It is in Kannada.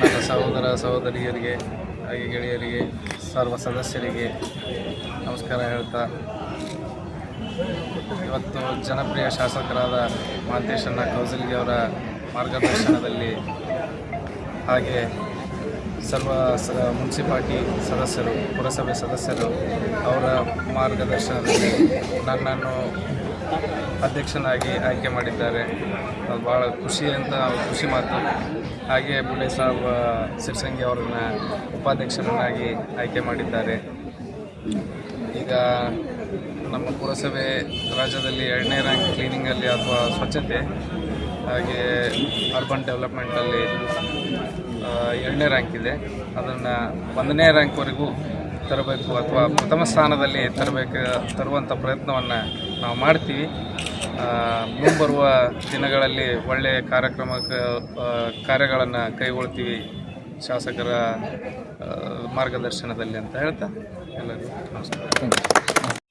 ನನ್ನ ಸಹೋದರ ಸಹೋದರಿಯರಿಗೆ, ಹಾಗೆ ಗೆಳೆಯರಿಗೆ, ಸರ್ವ ಸದಸ್ಯರಿಗೆ ನಮಸ್ಕಾರ ಹೇಳ್ತಾ, ಇವತ್ತು ಜನಪ್ರಿಯ ಶಾಸಕರಾದ ಮಹಂತೇಶಣ್ಣ ಕೌಸಲ್ಗಿ ಅವರ ಮಾರ್ಗದರ್ಶನದಲ್ಲಿ ಹಾಗೆ ಸರ್ವ ಸ, ಮುನ್ಸಿಪಾಲ್ಟಿ ಸದಸ್ಯರು, ಪುರಸಭೆ ಸದಸ್ಯರು ಅವರ ಮಾರ್ಗದರ್ಶನದಲ್ಲಿ ನನ್ನನ್ನು ಅಧ್ಯಕ್ಷನಾಗಿ ಆಯ್ಕೆ ಮಾಡಿದ್ದಾರೆ. ಅದು ಭಾಳ ಖುಷಿ ಅಂತ ಖುಷಿ ಮಾತು. ಹಾಗೆ ಬುಡೆ ಸಾಬ್ ಸಿರ್ಸಂಗಿ ಅವರನ್ನು ಉಪಾಧ್ಯಕ್ಷರನ್ನಾಗಿ ಆಯ್ಕೆ ಮಾಡಿದ್ದಾರೆ. ಈಗ ನಮ್ಮ ಪುರಸಭೆ ರಾಜ್ಯದಲ್ಲಿ ಎರಡನೇ ರ್ಯಾಂಕ್ ಕ್ಲೀನಿಂಗಲ್ಲಿ ಅಥವಾ ಸ್ವಚ್ಛತೆ, ಹಾಗೆ ಅರ್ಬನ್ ಡೆವಲಪ್ಮೆಂಟಲ್ಲಿ ಎರಡನೇ ರ್ಯಾಂಕ್ ಇದೆ. ಅದನ್ನು ಒಂದನೇ ರ್ಯಾಂಕ್ವರೆಗೂ ತರಬೇಕು ಅಥವಾ ಪ್ರಥಮ ಸ್ಥಾನದಲ್ಲಿ ತರಬೇಕು, ತರುವಂಥ ಪ್ರಯತ್ನವನ್ನು ನಾವು ಮಾಡ್ತೀವಿ. ಮುಂಬರುವ ದಿನಗಳಲ್ಲಿ ಒಳ್ಳೆಯ ಕಾರ್ಯಕ್ರಮ ಕಾರ್ಯಗಳನ್ನು ಕೈಗೊಳ್ತೀವಿ ಶಾಸಕರ ಮಾರ್ಗದರ್ಶನದಲ್ಲಿ ಅಂತ ಹೇಳ್ತಾ ಎಲ್ಲರಿಗೂ ನಮಸ್ಕಾರ.